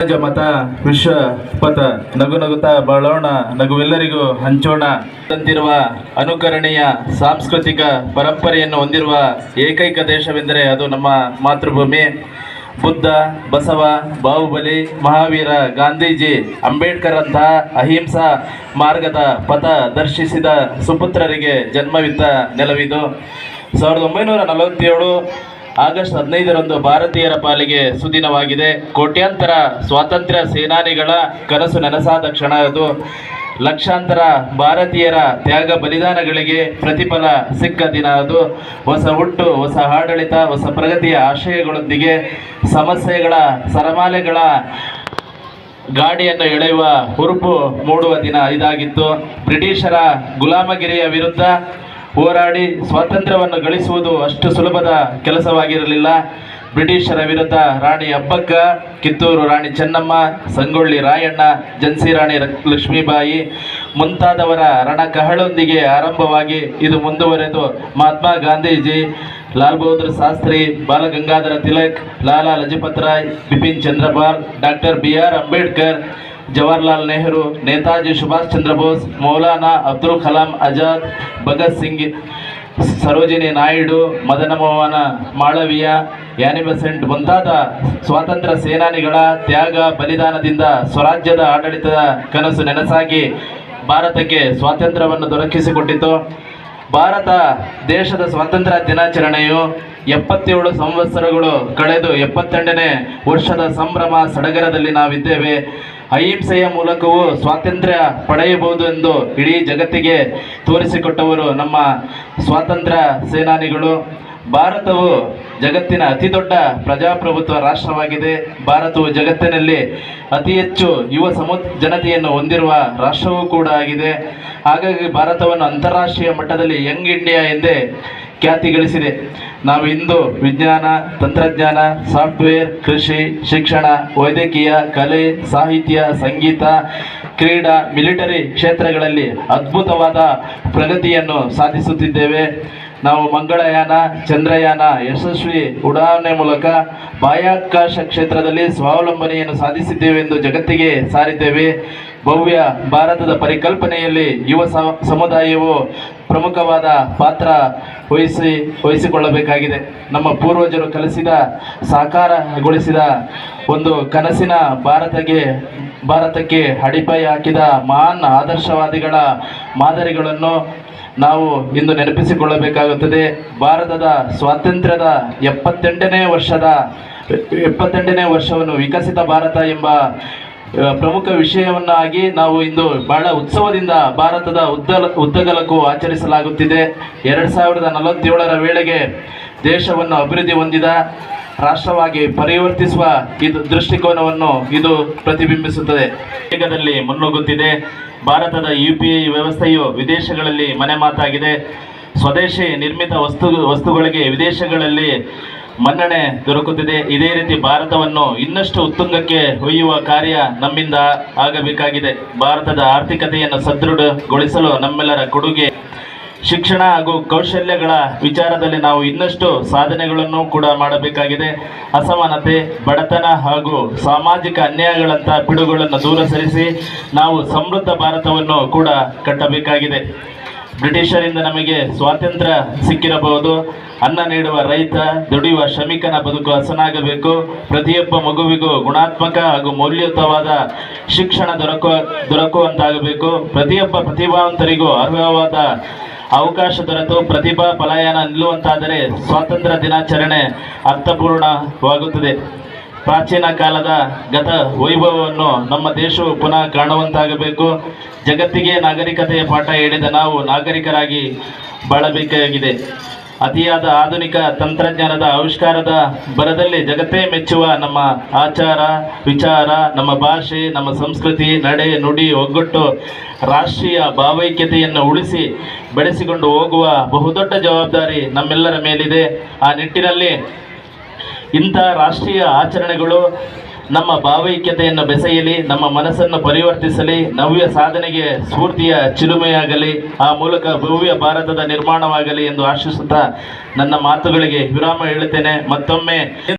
ಮತ, ವಿಶ್ವ ಪಥ, ನಗು ನಗುತ್ತಾ ಬಾಳೋಣ, ನಗುವೆಲ್ಲರಿಗೂ ಹಂಚೋಣ. ತಂದಿರುವ ಅನುಕರಣೀಯ ಸಾಂಸ್ಕೃತಿಕ ಪರಂಪರೆಯನ್ನು ಹೊಂದಿರುವ ಏಕೈಕ ದೇಶವೆಂದರೆ ಅದು ನಮ್ಮ ಮಾತೃಭೂಮಿ. ಬುದ್ಧ, ಬಸವ, ಬಾಹುಬಲಿ, ಮಹಾವೀರ, ಗಾಂಧೀಜಿ, ಅಂಬೇಡ್ಕರ್ ಅಂತಹ ಅಹಿಂಸಾ ಮಾರ್ಗದ ಪಥ ದರ್ಶಿಸಿದ ಸುಪುತ್ರರಿಗೆ ಜನ್ಮವಿದ್ದ ನೆಲವಿದು. ಸಾವಿರದ ಒಂಬೈನೂರ ನಲವತ್ತೇಳು ಆಗಸ್ಟ್ ಹದಿನೈದರಂದು ಭಾರತೀಯರ ಪಾಲಿಗೆ ಸುದಿನವಾಗಿದೆ. ಕೋಟ್ಯಾಂತರ ಸ್ವಾತಂತ್ರ್ಯ ಸೇನಾನಿಗಳ ಕನಸು ನನಸಾದ ಕ್ಷಣ ಅದು. ಲಕ್ಷಾಂತರ ಭಾರತೀಯರ ತ್ಯಾಗ ಬಲಿದಾನಗಳಿಗೆ ಪ್ರತಿಫಲ ಸಿಕ್ಕ ದಿನ ಅದು. ಹೊಸ ಹುಟ್ಟು, ಹೊಸ ಆಡಳಿತ, ಹೊಸ ಪ್ರಗತಿಯ ಆಶಯಗಳೊಂದಿಗೆ ಸಮಸ್ಯೆಗಳ ಸರಮಾಲೆಗಳ ಗಾಡಿಯನ್ನು ಎಳೆಯುವ ಹುರುಪು ಮೂಡುವ ದಿನ ಇದಾಗಿತ್ತು. ಬ್ರಿಟಿಷರ ಗುಲಾಮಗಿರಿಯ ವಿರುದ್ಧ ಹೋರಾಡಿ ಸ್ವಾತಂತ್ರ್ಯವನ್ನು ಗಳಿಸುವುದು ಅಷ್ಟು ಸುಲಭದ ಕೆಲಸವಾಗಿರಲಿಲ್ಲ. ಬ್ರಿಟಿಷರ ವಿರುದ್ಧ ರಾಣಿ ಅಬ್ಬಕ್ಕ, ಕಿತ್ತೂರು ರಾಣಿ ಚೆನ್ನಮ್ಮ, ಸಂಗೊಳ್ಳಿ ರಾಯಣ್ಣ, ಜನ್ಸಿ ರಾಣಿ ಲಕ್ಷ್ಮೀಬಾಯಿ ಮುಂತಾದವರ ರಣಕಹಳೊಂದಿಗೆ ಆರಂಭವಾಗಿ ಇದು ಮುಂದುವರೆದು Mahatma Gandhiji, Lal Bahadur Shastri Balagangadhar Tilak, Lala Lajpat Rai, Bipin Chandrapal, doctor B R Ambedkar Jawaharlal Nehru, Netaji Subhash Chandra Bose, Maulana Abdul Kalam Azad, Bhagat Singh Sarojini Naidu Madana Mohana Malaviya Annie Besant ಮುಂತಾದ ಸ್ವಾತಂತ್ರ್ಯ ಸೇನಾನಿಗಳ ತ್ಯಾಗ ಬಲಿದಾನದಿಂದ ಸ್ವರಾಜ್ಯದ ಆಡಳಿತದ ಕನಸು ನೆನಸಾಗಿ ಭಾರತಕ್ಕೆ ಸ್ವಾತಂತ್ರ್ಯವನ್ನು ದೊರಕಿಸಿಕೊಟ್ಟಿತು. ಭಾರತ ದೇಶದ ಸ್ವಾತಂತ್ರ್ಯ ದಿನಾಚರಣೆಯು ಎಪ್ಪತ್ತೇಳು ಸಂವತ್ಸರಗಳು ಕಳೆದು ಎಪ್ಪತ್ತೆಂಟನೇ ವರ್ಷದ ಸಂಭ್ರಮ ಸಡಗರದಲ್ಲಿ ನಾವಿದ್ದೇವೆ. ಅಹಿಂಸೆಯ ಮೂಲಕವೂ ಸ್ವಾತಂತ್ರ್ಯ ಪಡೆಯಬಹುದು ಎಂದು ಇಡೀ ಜಗತ್ತಿಗೆ ತೋರಿಸಿಕೊಟ್ಟವರು ನಮ್ಮ ಸ್ವಾತಂತ್ರ್ಯ ಸೇನಾನಿಗಳು. ಭಾರತವು ಜಗತ್ತಿನ ಅತಿ ದೊಡ್ಡ ಪ್ರಜಾಪ್ರಭುತ್ವ ರಾಷ್ಟ್ರವಾಗಿದೆ. ಭಾರತವು ಜಗತ್ತಿನಲ್ಲಿ ಅತಿ ಹೆಚ್ಚು ಯುವ ಸಮು, ಜನತೆಯನ್ನು ಹೊಂದಿರುವ ರಾಷ್ಟ್ರವೂ ಕೂಡ ಆಗಿದೆ. ಹಾಗಾಗಿ ಭಾರತವನ್ನು ಅಂತಾರಾಷ್ಟ್ರೀಯ ಮಟ್ಟದಲ್ಲಿ ಯಂಗ್ ಇಂಡಿಯಾ ಎಂದೇ ಖ್ಯಾತಿ ಗಳಿಸಿದೆ. ನಾವು ಇಂದು ವಿಜ್ಞಾನ, ತಂತ್ರಜ್ಞಾನ, ಸಾಫ್ಟ್ವೇರ್, ಕೃಷಿ, ಶಿಕ್ಷಣ, ವೈದ್ಯಕೀಯ, ಕಲೆ, ಸಾಹಿತ್ಯ, ಸಂಗೀತ, ಕ್ರೀಡಾ, ಮಿಲಿಟರಿ ಕ್ಷೇತ್ರಗಳಲ್ಲಿ ಅದ್ಭುತವಾದ ಪ್ರಗತಿಯನ್ನು ಸಾಧಿಸುತ್ತಿದ್ದೇವೆ. ನಾವು ಮಂಗಳಯಾನ, ಚಂದ್ರಯಾನ, ಯಶಸ್ವಿ ಉಡಾವಣೆ ಮೂಲಕ ಬಾಹ್ಯಾಕಾಶ ಕ್ಷೇತ್ರದಲ್ಲಿ ಸ್ವಾವಲಂಬನೆಯನ್ನು ಸಾಧಿಸಿದ್ದೇವೆ ಎಂದು ಜಗತ್ತಿಗೆ ಸಾರಿದ್ದೇವೆ. ಭವ್ಯ ಭಾರತದ ಪರಿಕಲ್ಪನೆಯಲ್ಲಿ ಯುವ ಸಮುದಾಯವು ಪ್ರಮುಖವಾದ ಪಾತ್ರ ವಹಿಸಿ, ವಹಿಸಿಕೊಳ್ಳಬೇಕಾಗಿದೆ. ನಮ್ಮ ಪೂರ್ವಜರು ಕಲಿಸಿದ, ಸಾಕಾರಗೊಳಿಸಿದ ಒಂದು ಕನಸಿನ ಭಾರತಕ್ಕೆ ಭಾರತಕ್ಕೆ ಅಡಿಪಾಯ ಹಾಕಿದ ಮಹಾನ್ ಆದರ್ಶವಾದಿಗಳ ಮಾದರಿಗಳನ್ನು ನಾವು ಇಂದು ನೆನಪಿಸಿಕೊಳ್ಳಬೇಕಾಗುತ್ತದೆ. ಭಾರತದ ಸ್ವಾತಂತ್ರ್ಯದ ಎಪ್ಪತ್ತೆಂಟನೇ ವರ್ಷದ, ಎಪ್ಪತ್ತೆಂಟನೇ ವರ್ಷವನ್ನು ವಿಕಸಿತ ಭಾರತ ಎಂಬ ಪ್ರಮುಖ ವಿಷಯವನ್ನಾಗಿ ನಾವು ಇಂದು ಬಹಳ ಉತ್ಸವದಿಂದ ಭಾರತದ ಉದ್ದ ಉದ್ದಗಲಕ್ಕೂ ಆಚರಿಸಲಾಗುತ್ತಿದೆ. ಎರಡು ಸಾವಿರದ ನಲವತ್ತೇಳರ ವೇಳೆಗೆ ದೇಶವನ್ನು ಅಭಿವೃದ್ಧಿ ಹೊಂದಿದ, ರಾಷ್ಟ್ರವಾಗಿ ಪರಿವರ್ತಿಸುವ ಇದು ದೃಷ್ಟಿಕೋನವನ್ನು ಇದು ಪ್ರತಿಬಿಂಬಿಸುತ್ತದೆ. ವೇಗದಲ್ಲಿ ಮುನ್ನುಗ್ಗುತ್ತಿದೆ. ಭಾರತದ ಯು ಪಿ ಐ ವ್ಯವಸ್ಥೆಯು ವಿದೇಶಗಳಲ್ಲಿ ಮನೆ ಮಾತಾಗಿದೆ. ಸ್ವದೇಶಿ ನಿರ್ಮಿತ ವಸ್ತು, ವಸ್ತುಗಳಿಗೆ ವಿದೇಶಗಳಲ್ಲಿ ಮನ್ನಣೆ ದೊರಕುತ್ತಿದೆ. ಇದೇ ರೀತಿ ಭಾರತವನ್ನು ಇನ್ನಷ್ಟು ಉತ್ತುಂಗಕ್ಕೆ ಒಯ್ಯುವ ಕಾರ್ಯ ನಮ್ಮಿಂದ ಆಗಬೇಕಾಗಿದೆ. ಭಾರತದ ಆರ್ಥಿಕತೆಯನ್ನು ಸದೃಢಗೊಳಿಸಲು ನಮ್ಮೆಲ್ಲರ ಕೊಡುಗೆ, ಶಿಕ್ಷಣ ಹಾಗೂ ಕೌಶಲ್ಯಗಳ ವಿಚಾರದಲ್ಲಿ ನಾವು ಇನ್ನಷ್ಟು ಸಾಧನೆಗಳನ್ನು ಕೂಡ ಮಾಡಬೇಕಾಗಿದೆ. ಅಸಮಾನತೆ, ಬಡತನ ಹಾಗೂ ಸಾಮಾಜಿಕ ಅನ್ಯಾಯಗಳಂತಹ ಪಿಡುಗಳನ್ನು ದೂರ ಸರಿಸಿ ನಾವು ಸಮೃದ್ಧ ಭಾರತವನ್ನು ಕೂಡ ಕಟ್ಟಬೇಕಾಗಿದೆ. ಬ್ರಿಟಿಷರಿಂದ ನಮಗೆ ಸ್ವಾತಂತ್ರ್ಯ ಸಿಕ್ಕಿರಬಹುದು. ಅನ್ನ ನೀಡುವ ರೈತ, ದುಡಿಯುವ ಶ್ರಮಿಕನ ಬದುಕು ಹಸನಾಗಬೇಕು. ಪ್ರತಿಯೊಬ್ಬ ಮಗುವಿಗೂ ಗುಣಾತ್ಮಕ ಹಾಗೂ ಮೌಲ್ಯಯುತವಾದ ಶಿಕ್ಷಣ ದೊರಕುವ, ದೊರಕುವಂತಾಗಬೇಕು. ಪ್ರತಿಯೊಬ್ಬ ಪ್ರತಿಭಾವಂತರಿಗೂ ಅರ್ಹವಾದ ಅವಕಾಶ ದೊರೆತು. ಪ್ರತಿಭಾ ಪಲಾಯನ ನಿಲ್ಲುವಂತಾದರೆ ಸ್ವಾತಂತ್ರ್ಯ ದಿನಾಚರಣೆ ಅರ್ಥಪೂರ್ಣವಾಗುತ್ತದೆ. ಪ್ರಾಚೀನ ಕಾಲದ ಗತ ವೈಭವವನ್ನು ನಮ್ಮ ದೇಶವು ಪುನಃ ಕಾಣುವಂತಾಗಬೇಕು. ಜಗತ್ತಿಗೆ ನಾಗರಿಕತೆಯ ಪಾಠ ಹೇಳಿದ ನಾವು ನಾಗರಿಕರಾಗಿ ಬಾಳಬೇಕಾಗಿದೆ. ಅತಿಯಾದ ಆಧುನಿಕ ತಂತ್ರಜ್ಞಾನದ ಆವಿಷ್ಕಾರದ ಬರದಲ್ಲಿ ಜಗತ್ತೇ ಮೆಚ್ಚುವ ನಮ್ಮ ಆಚಾರ, ವಿಚಾರ, ನಮ್ಮ ಭಾಷೆ, ನಮ್ಮ ಸಂಸ್ಕೃತಿ, ನಡೆ, ನುಡಿ, ಒಗ್ಗಟ್ಟು, ರಾಷ್ಟ್ರೀಯ ಭಾವೈಕ್ಯತೆಯನ್ನು ಉಳಿಸಿ ಬೆಳೆಸಿಕೊಂಡು ಹೋಗುವ ಬಹುದೊಡ್ಡ ಜವಾಬ್ದಾರಿ ನಮ್ಮೆಲ್ಲರ ಮೇಲಿದೆ. ಆ ನಿಟ್ಟಿನಲ್ಲಿ ಇಂಥ ರಾಷ್ಟ್ರೀಯ ಆಚರಣೆಗಳು ನಮ್ಮ ಭಾವೈಕ್ಯತೆಯನ್ನು ಬೆಸೆಯಲಿ, ನಮ್ಮ ಮನಸ್ಸನ್ನು ಪರಿವರ್ತಿಸಲಿ, ನವ್ಯ ಸಾಧನೆಗೆ ಸ್ಫೂರ್ತಿಯ ಚಿಲುಮೆಯಾಗಲಿ, ಆ ಮೂಲಕ ಭವ್ಯ ಭಾರತದ ನಿರ್ಮಾಣವಾಗಲಿ ಎಂದು ಆಶಿಸುತ್ತಾ ನನ್ನ ಮಾತುಗಳಿಗೆ ವಿರಾಮ ಹೇಳುತ್ತೇನೆ. ಮತ್ತೊಮ್ಮೆ